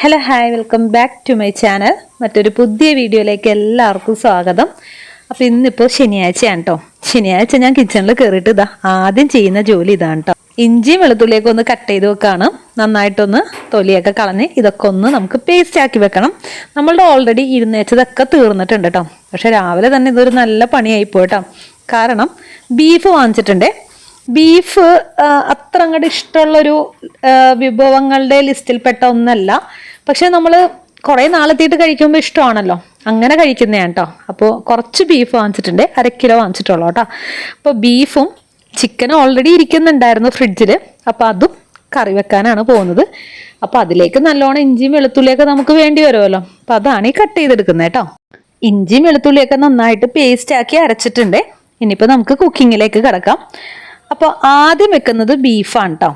Hello hi welcome back to my channel മറ്റൊരു പുതിയ വീഡിയോയിലേക്ക് എല്ലാവർക്കും സ്വാഗതം. അപ്പോൾ ഇന്നിപ്പോൾ ശനിയാഴ്ചയാണ് കേട്ടോ ശനിയാഴ്ച ഞാൻ കിച്ചണിൽ കയറിയിട്ട് ഇതാ ആദ്യം ചെയ്യുന്ന ജോലി ഇതാണ് കേട്ടോ ഇഞ്ചിയും വെളുത്തുള്ളിയൊക്കെ ഒന്ന് കട്ട് ചെയ്ത് വെക്കാണ്. നന്നായിട്ടൊന്ന് തൊലിയൊക്കെ കളഞ്ഞ് ഇതൊക്കെ ഒന്ന് നമുക്ക് പേസ്റ്റ് ആക്കി വെക്കണം. നമ്മളുടെ ഓൾറെഡി ഇരുന്നേച്ചതൊക്കെ തീർന്നിട്ടുണ്ട് കേട്ടോ പക്ഷെ രാവിലെ തന്നെ ഇതൊരു നല്ല പണിയായി പോയിട്ടോ കാരണം ബീഫ് വാങ്ങിച്ചിട്ടുണ്ടേ. ബീഫ് അത്ര അങ്ങോട്ട് ഇഷ്ടമുള്ളൊരു വിഭവങ്ങളുടെ ലിസ്റ്റിൽപ്പെട്ട ഒന്നല്ല. പക്ഷെ നമ്മൾ കുറേ നാളെത്തിയിട്ട് കഴിക്കുമ്പോൾ ഇഷ്ടമാണല്ലോ. അങ്ങനെ കഴിക്കുന്നതാണ് കേട്ടോ. അപ്പോൾ കുറച്ച് ബീഫ് വാങ്ങിച്ചിട്ടുണ്ട്. അര കിലോ വാങ്ങിച്ചിട്ടുള്ളൂ കേട്ടോ. അപ്പോൾ ബീഫും ചിക്കനും ഓൾറെഡി ഇരിക്കുന്നുണ്ടായിരുന്നു ഫ്രിഡ്ജിൽ അപ്പോൾ അതും കറി വെക്കാനാണ് പോകുന്നത്. അപ്പോൾ അതിലേക്ക് നല്ലോണം ഇഞ്ചിയും വെളുത്തുള്ളിയൊക്കെ നമുക്ക് വേണ്ടി വരുമല്ലോ. അപ്പോൾ അതാണ് ഈ കട്ട് ചെയ്തെടുക്കുന്നത് കേട്ടോ. ഇഞ്ചിയും വെളുത്തുള്ളിയൊക്കെ നന്നായിട്ട് പേസ്റ്റ് ആക്കി അരച്ചിട്ടുണ്ട്. ഇനിയിപ്പോൾ നമുക്ക് കുക്കിങ്ങിലേക്ക് കിടക്കാം. അപ്പോൾ ആദ്യം വെക്കുന്നത് ബീഫാണ് കേട്ടോ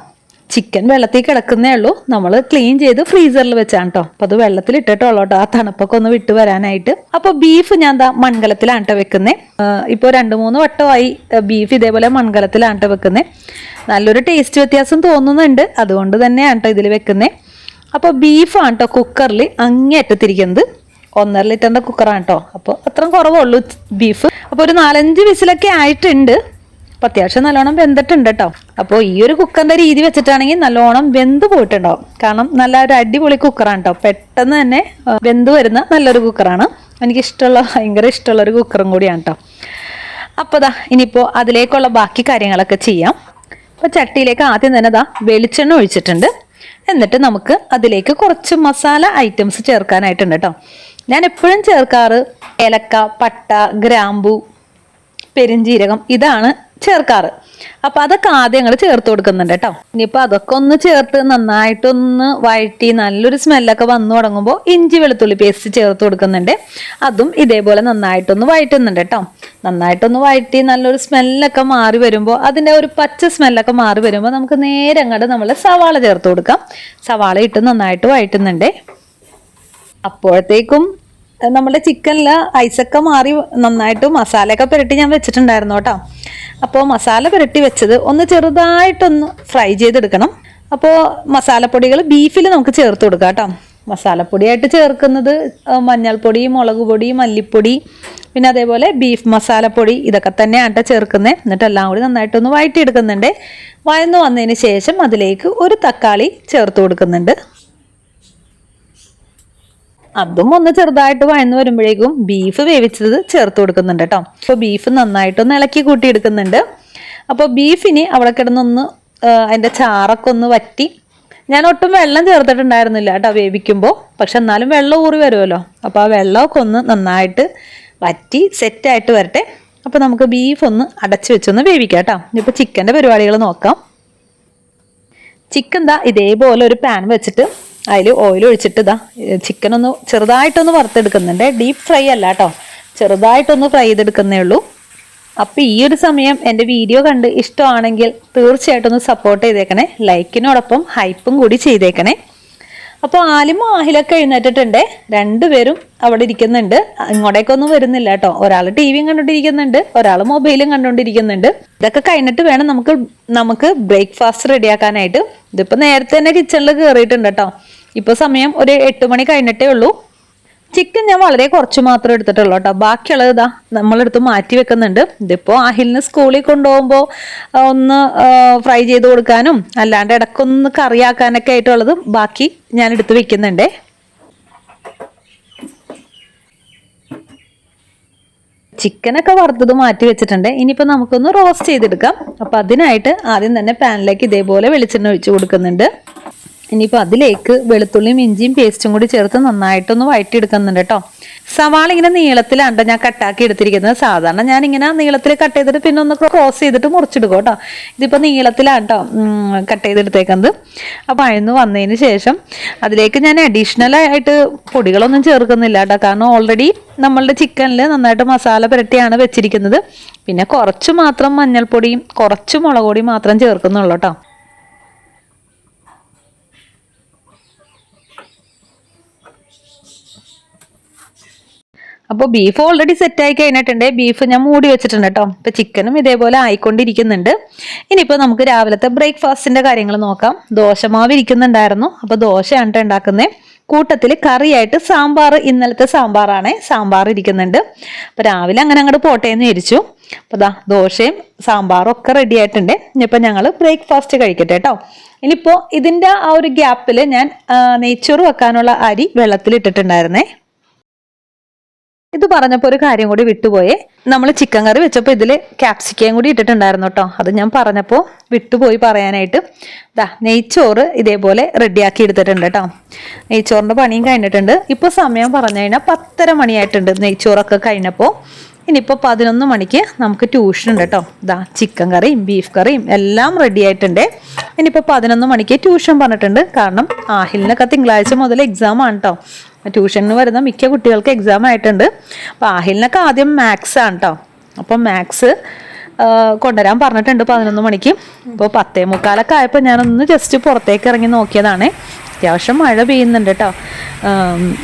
ചിക്കൻ വെള്ളത്തിൽ കിടക്കുന്നേ ഉള്ളൂ. നമ്മൾ ക്ലീൻ ചെയ്ത് ഫ്രീസറിൽ വെച്ചാണ് കേട്ടോ അപ്പോൾ അത് വെള്ളത്തിൽ ഇട്ടിട്ടുള്ളൂ കേട്ടോ ആ തണുപ്പൊക്കെ ഒന്ന് വിട്ടു വരാനായിട്ട്. അപ്പോൾ ബീഫ് ഞാൻ എന്താ മൺകലത്തിലാണ് കേട്ടോ വെക്കുന്നത് ഇപ്പോൾ രണ്ട് മൂന്ന് വട്ടമായി ബീഫ് ഇതേപോലെ മൺകലത്തിലാണ് കേട്ടോ വെക്കുന്നത് നല്ലൊരു ടേസ്റ്റ് വ്യത്യാസം തോന്നുന്നുണ്ട്. അതുകൊണ്ട് തന്നെയാണ് കേട്ടോ ഇതിൽ വെക്കുന്നത് അപ്പോൾ ബീഫാണ് കേട്ടോ കുക്കറിൽ അങ്ങേറ്റത്തിരിക്കുന്നത് ഒന്നര ലിറ്ററിന്റെ കുക്കറാണ് കേട്ടോ അപ്പോൾ അത്രയും കുറവുള്ളൂ ബീഫ് അപ്പോൾ ഒരു നാലഞ്ച് വിസിലൊക്കെ ആയിട്ടുണ്ട്. അപ്പോൾ അത്യാവശ്യം നല്ലോണം വെന്തിട്ടുണ്ട് കേട്ടോ അപ്പോൾ ഈ ഒരു കുക്കറിന്റെ രീതി വെച്ചിട്ടാണെങ്കിൽ നല്ലോണം വെന്ത് പോയിട്ടുണ്ടാവും. കാരണം നല്ല ഒരു അടിപൊളി കുക്കറാണ് കേട്ടോ പെട്ടെന്ന് തന്നെ വെന്ത് വരുന്ന നല്ലൊരു കുക്കറാണ്. എനിക്ക് ഇഷ്ടമുള്ള ഭയങ്കര ഇഷ്ടമുള്ള ഒരു കുക്കറും കൂടിയാണ് കേട്ടോ അപ്പോൾ ദാ ഇനിയിപ്പോൾ അതിലേക്കുള്ള ബാക്കി കാര്യങ്ങളൊക്കെ ചെയ്യാം. അപ്പോൾ ചട്ടിയിലേക്ക് ആദ്യം തന്നെ ദാ വെളിച്ചെണ്ണ ഒഴിച്ചിട്ടുണ്ട്. എന്നിട്ട് നമുക്ക് അതിലേക്ക് കുറച്ച് മസാല ഐറ്റംസ് ചേർക്കാനായിട്ടുണ്ട് കേട്ടോ ഞാൻ എപ്പോഴും ചേർക്കാറ് ഏലക്ക പട്ട ഗ്രാമ്പു പെരിഞ്ജീരകം ഇതാണ് ചേർക്കാറ്. അപ്പൊ അതൊക്കെ ആദ്യം ഞങ്ങൾ ചേർത്ത് കൊടുക്കുന്നുണ്ട് കേട്ടോ. ഇനിയിപ്പോ അതൊക്കെ ഒന്ന് ചേർത്ത് നന്നായിട്ടൊന്ന് വഴറ്റി നല്ലൊരു സ്മെല്ലൊക്കെ വന്നു തുടങ്ങുമ്പോൾ ഇഞ്ചി വെളുത്തുള്ളി പേസ്റ്റ് ചേർത്ത് കൊടുക്കുന്നുണ്ട്. അതും ഇതേപോലെ നന്നായിട്ടൊന്ന് വഴറ്റുന്നുണ്ട് കേട്ടോ. നന്നായിട്ടൊന്ന് വഴറ്റി നല്ലൊരു സ്മെല്ലൊക്കെ മാറി വരുമ്പോൾ അതിന്റെ ഒരു പച്ച സ്മെല്ലൊക്കെ മാറി വരുമ്പോൾ നമുക്ക് നേരെ അങ്ങോട്ട് നമ്മൾ സവാള ചേർത്ത് കൊടുക്കാം. സവാള ഇട്ട് നന്നായിട്ട് വഴറ്റുന്നുണ്ട്. അപ്പോഴത്തേക്കും നമ്മുടെ ചിക്കനിൽ ഐസൊക്കെ മാറി നന്നായിട്ട് മസാലയൊക്കെ പുരട്ടി ഞാൻ വെച്ചിട്ടുണ്ടായിരുന്നു കേട്ടോ. അപ്പോൾ മസാല പുരട്ടി വെച്ചത് ഒന്ന് ചെറുതായിട്ടൊന്ന് ഫ്രൈ ചെയ്തെടുക്കണം. അപ്പോൾ മസാലപ്പൊടികൾ ബീഫിൽ നമുക്ക് ചേർത്ത് കൊടുക്കാം കേട്ടോ. മസാലപ്പൊടിയായിട്ട് ചേർക്കുന്നത് മഞ്ഞൾപ്പൊടി മുളക് പൊടി മല്ലിപ്പൊടി പിന്നെ അതേപോലെ ബീഫ് മസാലപ്പൊടി ഇതൊക്കെ തന്നെയാണ് കേട്ടോ ചേർക്കുന്നത് എന്നിട്ട് എല്ലാം കൂടി നന്നായിട്ടൊന്ന് വഴറ്റിയെടുക്കുന്നുണ്ട് വഴന്നു വന്നതിന് ശേഷം അതിലേക്ക് ഒരു തക്കാളി ചേർത്ത് കൊടുക്കുന്നുണ്ട്. അതും ഒന്ന് ചെറുതായിട്ട് വഴന്നു വരുമ്പോഴേക്കും ബീഫ് വേവിച്ചത് ചേർത്ത് കൊടുക്കുന്നുണ്ട് കേട്ടോ അപ്പോൾ ബീഫ് നന്നായിട്ടൊന്ന് ഇളക്കി കൂട്ടി എടുക്കുന്നുണ്ട് അപ്പോൾ ബീഫിന് അവിടെ കിടന്നൊന്ന് അതിന്റെ ചാറൊക്കെ ഒന്ന് വറ്റി. ഞാൻ ഒട്ടും വെള്ളം ചേർത്തിട്ടുണ്ടായിരുന്നില്ല കേട്ടോ വേവിക്കുമ്പോൾ പക്ഷെ എന്നാലും വെള്ളം ഊറി വരുമല്ലോ അപ്പോൾ ആ വെള്ളമൊക്കെ ഒന്ന് നന്നായിട്ട് വറ്റി സെറ്റായിട്ട് വരട്ടെ. അപ്പോൾ നമുക്ക് ബീഫ് ഒന്ന് അടച്ചു വെച്ചൊന്ന് വേവിക്കാം കേട്ടോ ഇപ്പോൾ ചിക്കന്റെ പരിപാടികൾ നോക്കാം. ചിക്കൻ ദാ ഇതേപോലെ ഒരു പാൻ വെച്ചിട്ട് അതിൽ ഓയിൽ ഒഴിച്ചിട്ട് ഇതാ ചിക്കൻ ഒന്ന് ചെറുതായിട്ടൊന്ന് വറുത്തെടുക്കുന്നുണ്ട്. ഡീപ്പ് ഫ്രൈ അല്ല കേട്ടോ ചെറുതായിട്ടൊന്ന് ഫ്രൈ ചെയ്തെടുക്കുന്നേ ഉള്ളൂ. അപ്പോൾ ഈ ഒരു സമയം എന്റെ വീഡിയോ കണ്ട് ഇഷ്ടമാണെങ്കിൽ തീർച്ചയായിട്ടും ഒന്ന് സപ്പോർട്ട് ചെയ്തേക്കണേ. ലൈക്കിനോടൊപ്പം ഹൈപ്പും കൂടി ചെയ്തേക്കണേ. അപ്പോൾ ആലിമും ആഹിലൊക്കെ എഴുന്നേറ്റിട്ടുണ്ട്. രണ്ടുപേരും അവിടെ ഇരിക്കുന്നുണ്ട്. ഇങ്ങോട്ടേക്കൊന്നും വരുന്നില്ല കേട്ടോ. ഒരാൾ ടി വിയും കണ്ടോണ്ടിരിക്കുന്നുണ്ട്. ഒരാൾ മൊബൈലും കണ്ടോണ്ടിരിക്കുന്നുണ്ട്. ഇതൊക്കെ കഴിഞ്ഞിട്ട് വേണം നമുക്ക് നമുക്ക് ബ്രേക്ക്ഫാസ്റ്റ് റെഡിയാക്കാനായിട്ട്. ഇതിപ്പോൾ നേരത്തെ തന്നെ കിച്ചണിൽ കയറിയിട്ടുണ്ട് കേട്ടോ. ഇപ്പോൾ സമയം ഒരു എട്ട് മണി കഴിഞ്ഞിട്ടേ ഉള്ളൂ. ചിക്കൻ ഞാൻ വളരെ കുറച്ച് മാത്രം എടുത്തിട്ടുള്ളൂ കേട്ടോ. ബാക്കിയുള്ളത് ഇതാ നമ്മളെടുത്ത് മാറ്റി വെക്കുന്നുണ്ട്. ഇതിപ്പോൾ അഹിലിന് സ്കൂളിൽ കൊണ്ടുപോകുമ്പോൾ ഒന്ന് ഫ്രൈ ചെയ്ത് കൊടുക്കാനും അല്ലാണ്ട് ഇടക്കൊന്ന് കറിയാക്കാനൊക്കെ ആയിട്ടുള്ളത് ബാക്കി ഞാൻ എടുത്ത് വെക്കുന്നുണ്ടേ. ചിക്കനൊക്കെ വറുത്തത് മാറ്റി വെച്ചിട്ടുണ്ട്. ഇനിയിപ്പോൾ നമുക്കൊന്ന് റോസ്റ്റ് ചെയ്തെടുക്കാം. അപ്പോൾ അതിനായിട്ട് ആദ്യം തന്നെ പാനിലേക്ക് ഇതേപോലെ വെളിച്ചെണ്ണ ഒഴിച്ച് കൊടുക്കുന്നുണ്ട്. ഇനിയിപ്പോൾ അതിലേക്ക് വെളുത്തുള്ളിയും ഇഞ്ചിയും പേസ്റ്റും കൂടി ചേർത്ത് നന്നായിട്ടൊന്ന് വഴറ്റിയെടുക്കുന്നുണ്ട് കേട്ടോ. സവാള ഇങ്ങനെ നീളത്തിലാണ് ട്ടോ ഞാൻ കട്ടാക്കി എടുത്തിരിക്കുന്നത്. സാധാരണ ഞാൻ ഇങ്ങനെ നീളത്തിൽ കട്ട് ചെയ്തിട്ട് പിന്നെ ഒന്ന് ക്രോസ് ചെയ്തിട്ട് മുറിച്ചെടുക്കും കേട്ടോ. ഇതിപ്പോൾ നീളത്തിലാണ് കേട്ടോ ചെയ്തെടുത്തേക്കുന്നത്. അപ്പോൾ അയന്ന് വന്നതിന് ശേഷം അതിലേക്ക് ഞാൻ അഡീഷണൽ ആയിട്ട് പൊടികളൊന്നും ചേർക്കുന്നില്ല കേട്ടോ. കാരണം ഓൾറെഡി നമ്മളുടെ ചിക്കനിൽ നന്നായിട്ട് മസാല പുരട്ടിയാണ് വെച്ചിരിക്കുന്നത്. പിന്നെ കുറച്ച് മാത്രം മഞ്ഞൾപ്പൊടിയും കുറച്ച് മുളക് പൊടിയും മാത്രം ചേർക്കുന്നുള്ളൂ കേട്ടോ. അപ്പോൾ ബീഫ് ഓൾറെഡി സെറ്റ് ആയി കഴിഞ്ഞിട്ടുണ്ട്. ബീഫ് ഞാൻ മൂടി വെച്ചിട്ടുണ്ട് കേട്ടോ ഇപ്പൊ ചിക്കനും ഇതേപോലെ ആയിക്കൊണ്ടിരിക്കുന്നുണ്ട്. ഇനിയിപ്പോൾ നമുക്ക് രാവിലത്തെ ബ്രേക്ക്ഫാസ്റ്റിന്റെ കാര്യങ്ങൾ നോക്കാം. ദോശമാവ് ഇരിക്കുന്നുണ്ടായിരുന്നു. അപ്പോൾ ദോശയാണ് ഉണ്ടാക്കുന്നത് കൂട്ടത്തിൽ കറിയായിട്ട് സാമ്പാർ ഇന്നലത്തെ സാമ്പാറാണ്. സാമ്പാർ ഇരിക്കുന്നുണ്ട്. അപ്പോൾ രാവിലെ അങ്ങനെ അങ്ങോട്ട് പോട്ടെ എന്ന് വിരിച്ചു അപ്പോൾ ദാ ദോശയും സാമ്പാറും ഒക്കെ റെഡി ആയിട്ടുണ്ട്. ഇനിയിപ്പോൾ ഞങ്ങൾ ബ്രേക്ക്ഫാസ്റ്റ് കഴിക്കട്ടെ കേട്ടോ ഇനിയിപ്പോൾ ഇതിന്റെ ആ ഒരു ഗ്യാപ്പിൽ ഞാൻ നെയ്ച്ചോറ് വെക്കാനുള്ള അരി വെള്ളത്തിൽ വെള്ളത്തിലിട്ടിട്ടുണ്ടായിരുന്നേ. ഇത് പറഞ്ഞപ്പോൾ ഒരു കാര്യം കൂടി വിട്ടുപോയേ. നമ്മൾ ചിക്കൻ കറി വെച്ചപ്പോൾ ഇതിൽ ക്യാപ്സിക്കയും കൂടി ഇട്ടിട്ടുണ്ടായിരുന്നു കേട്ടോ അത് ഞാൻ പറഞ്ഞപ്പോൾ വിട്ടുപോയി പറയാനായിട്ട്. ദാ നെയ്ച്ചോറ് ഇതേപോലെ റെഡിയാക്കി എടുത്തിട്ടുണ്ട് കേട്ടോ നെയ്ച്ചോറിന്റെ പണിയും കഴിഞ്ഞിട്ടുണ്ട്. ഇപ്പോൾ സമയം പറഞ്ഞു കഴിഞ്ഞാൽ പത്തര മണിയായിട്ടുണ്ട് നെയ്ച്ചോറൊക്കെ കഴിഞ്ഞപ്പോൾ ഇനിയിപ്പോൾ പതിനൊന്ന് മണിക്ക് നമുക്ക് ട്യൂഷൻ ഉണ്ട് കേട്ടോ ദാ ചിക്കൻ കറിയും ബീഫ് കറിയും എല്ലാം റെഡി ആയിട്ടുണ്ട്. ഇനിയിപ്പോൾ പതിനൊന്ന് മണിക്ക് ട്യൂഷൻ പറഞ്ഞിട്ടുണ്ട്. കാരണം ആഹിലിനൊക്കെ തിങ്കളാഴ്ച മുതൽ എക്സാം ആണ് കേട്ടോ ട്യൂഷന് വരുന്ന മിക്ക കുട്ടികൾക്ക് എക്സാം ആയിട്ടുണ്ട്. അപ്പോൾ ആഹിലിനൊക്കെ ആദ്യം മാത്സ് ആണ് കേട്ടോ അപ്പം മാത്സ് കൊണ്ടുവരാൻ പറഞ്ഞിട്ടുണ്ട് പതിനൊന്ന് മണിക്ക്. അപ്പോൾ പത്തേ മുക്കാലൊക്കെ ആയപ്പോൾ ഞാനൊന്ന് ജസ്റ്റ് പുറത്തേക്ക് ഇറങ്ങി നോക്കിയതാണ്. അത്യാവശ്യം മഴ പെയ്യുന്നുണ്ട് കേട്ടോ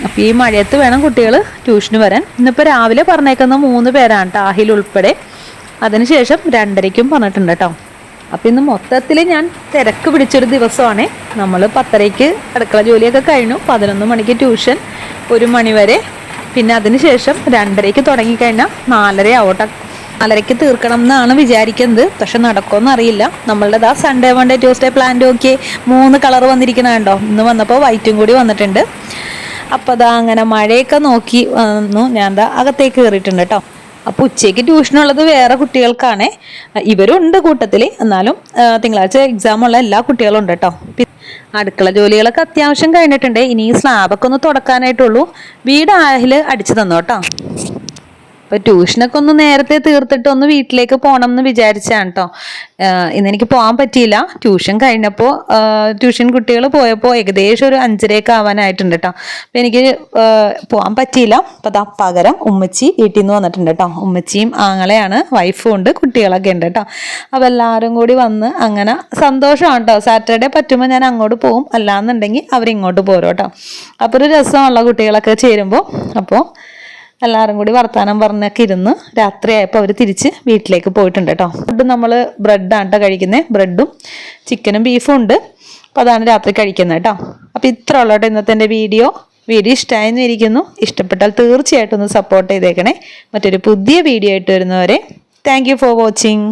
അപ്പോൾ ഈ മഴയത്ത് വേണം കുട്ടികൾ ട്യൂഷന് വരാൻ. ഇന്നിപ്പോൾ രാവിലെ പറഞ്ഞേക്കുന്ന മൂന്ന് പേരാണ് കേട്ടോ ആഹിൽ ഉൾപ്പെടെ. അതിനുശേഷം രണ്ടരയ്ക്കും പറഞ്ഞിട്ടുണ്ട് കേട്ടോ അപ്പം ഇന്ന് മൊത്തത്തിൽ ഞാൻ തിരക്ക് പിടിച്ചൊരു ദിവസമാണ്. നമ്മൾ പത്തരയ്ക്ക് അടുക്കള ജോലിയൊക്കെ കഴിഞ്ഞു. പതിനൊന്ന് മണിക്ക് ട്യൂഷൻ ഒരു മണി വരെ. പിന്നെ അതിനുശേഷം രണ്ടരയ്ക്ക് തുടങ്ങിക്കഴിഞ്ഞാൽ നാലര ആവട്ടെ. നാലരയ്ക്ക് തീർക്കണം എന്നാണ് വിചാരിക്കുന്നത്. പക്ഷെ നടക്കുമെന്ന് അറിയില്ല. നമ്മളുടെ ആ സൺഡേ മൺഡേ ട്യൂസ്ഡേ പ്ലാൻ നോക്കി മൂന്ന് കളർ വന്നിരിക്കുന്ന കണ്ടോ? ഇന്ന് വന്നപ്പോൾ വൈറ്റും കൂടി വന്നിട്ടുണ്ട്. അപ്പോൾ അതാ അങ്ങനെ മഴയൊക്കെ നോക്കി വന്നു. ഞാൻ അകത്തേക്ക് കയറിയിട്ടുണ്ട് കേട്ടോ. അപ്പോൾ ഉച്ചയ്ക്ക് ട്യൂഷനുള്ളത് വേറെ കുട്ടികൾക്കാണ്. ഇവരുണ്ട് കൂട്ടത്തിൽ എന്നാലും തിങ്കളാഴ്ച എക്സാം ഉള്ള എല്ലാ കുട്ടികളും ഉണ്ട് കേട്ടോ അടുക്കള ജോലികളൊക്കെ അത്യാവശ്യം കഴിഞ്ഞിട്ടുണ്ട്. ഇനി സ്ലാബൊക്കെ ഒന്ന് തുടക്കാനായിട്ടുള്ളൂ. വീട് ആഹിൽ അടിച്ചു തന്നോട്ടോ അപ്പോൾ ട്യൂഷനൊക്കെ ഒന്ന് നേരത്തെ തീർത്തിട്ട് ഒന്ന് വീട്ടിലേക്ക് പോകണം എന്ന് വിചാരിച്ചാണ് കേട്ടോ ഇന്നെനിക്ക് പോകാൻ പറ്റിയില്ല. ട്യൂഷൻ കഴിഞ്ഞപ്പോൾ ട്യൂഷൻ കുട്ടികൾ പോയപ്പോൾ ഏകദേശം ഒരു അഞ്ചരയൊക്കെ ആവാനായിട്ടുണ്ട് കേട്ടോ അപ്പം എനിക്ക് പോകാൻ പറ്റിയില്ല. അപ്പം അതാ പകരം ഉമ്മച്ചി വീട്ടിൽ നിന്ന് വന്നിട്ടുണ്ട് കേട്ടോ ഉമ്മച്ചിയും ആങ്ങളെയാണ് വൈഫും ഉണ്ട് കുട്ടികളൊക്കെ ഉണ്ട് കേട്ടോ അപ്പോൾ എല്ലാവരും കൂടി വന്ന് അങ്ങനെ സന്തോഷമാണ് കേട്ടോ സാറ്റർഡേ പറ്റുമ്പോൾ ഞാൻ അങ്ങോട്ട് പോകും അല്ലാന്നുണ്ടെങ്കിൽ അവരിങ്ങോട്ട് പോരും കേട്ടോ അപ്പോൾ ഒരു രസമുള്ള കുട്ടികളൊക്കെ ചേരുമ്പോൾ അപ്പോൾ എല്ലാവരും കൂടി വർത്താനം പറഞ്ഞൊക്കെ ഇരുന്ന് രാത്രിയായപ്പോൾ അവർ തിരിച്ച് വീട്ടിലേക്ക് പോയിട്ടുണ്ട് കേട്ടോ ഫുഡ് നമ്മൾ ബ്രെഡാണ് കേട്ടോ കഴിക്കുന്നത് ബ്രെഡും ചിക്കനും ബീഫും ഉണ്ട്. അപ്പോൾ അതാണ് രാത്രി കഴിക്കുന്നത് കേട്ടോ അപ്പോൾ ഇത്ര ഉള്ളൂ കേട്ടോ ഇന്നത്തെ എന്റെ വീഡിയോ. വീഡിയോ ഇഷ്ടമായെന്ന് ഇരിക്കുന്നു ഇഷ്ടപ്പെട്ടാൽ തീർച്ചയായിട്ടും ഒന്ന് സപ്പോർട്ട് ചെയ്തേക്കണേ. മറ്റൊരു പുതിയ വീഡിയോ ആയിട്ട് വരുന്നവരെ താങ്ക് ഫോർ വാച്ചിങ്